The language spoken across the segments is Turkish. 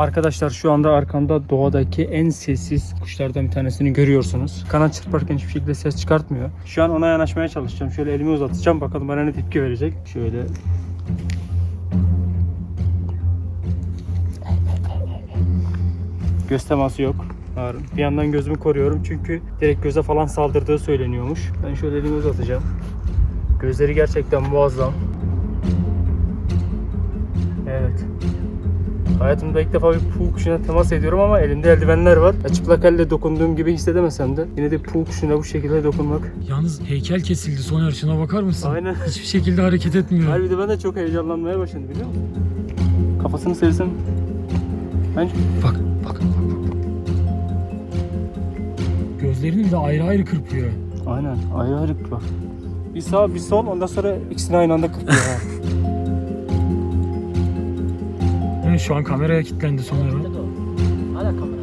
Arkadaşlar şu anda arkamda doğadaki en sessiz kuşlardan bir tanesini görüyorsunuz. Kanat çırparken hiçbir şekilde ses çıkartmıyor. Şu an ona yanaşmaya çalışacağım. Şöyle elimi uzatacağım. Bakalım bana ne tepki verecek. Şöyle. Göz teması yok. Bir yandan gözümü koruyorum çünkü direkt göze falan saldırdığı söyleniyormuş. Ben şöyle elimi uzatacağım. Gözleri gerçekten muazzam. Hayatımda ilk defa bir puğ kuşuna temas ediyorum ama elimde eldivenler var. Ya Çıplak elle dokunduğum gibi hissedemesem de yine de puğ kuşuna bu şekilde dokunmak. Yalnız heykel kesildi Soner şuna bakar mısın? Aynen. Hiçbir şekilde hareket etmiyor. Harbiden ben de çok heyecanlanmaya başladım biliyor musun? Kafasını sevsem. Bence Bak bak bak. bak. Gözlerini bir de ayrı ayrı kırpıyor. aynen ayrı ayrı bak. Bir sağ bir sol ondan sonra ikisini aynı anda kırpıyor ha. şu an kameraya kilitlendi o. Hala kamera.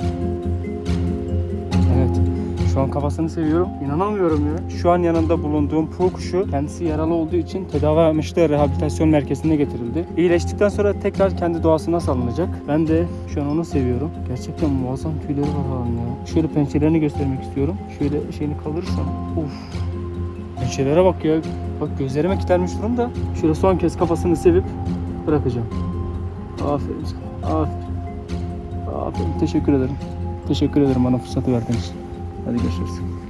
Evet. Şu an kafasını seviyorum. İnanamıyorum ya. Şu an yanında bulunduğum puğ kuşu kendisi yaralı olduğu için tedavi amaçlı rehabilitasyon merkezine getirildi. İyileştikten sonra tekrar kendi doğasına salınacak. Ben de şu an onu seviyorum. Gerçekten muazzam tüyleri var halin ya. Şöyle pençelerini göstermek istiyorum. Şöyle şeyini kaldırırsam. Uf. Pençelere bak ya. Bak gözlerime kilitlenmiş durumda. Şöyle son kez kafasını sevip bırakacağım. Aferin. Aferin. Aferin. Teşekkür ederim. Teşekkür ederim bana fırsatı verdiğiniz için. Hadi görüşürüz.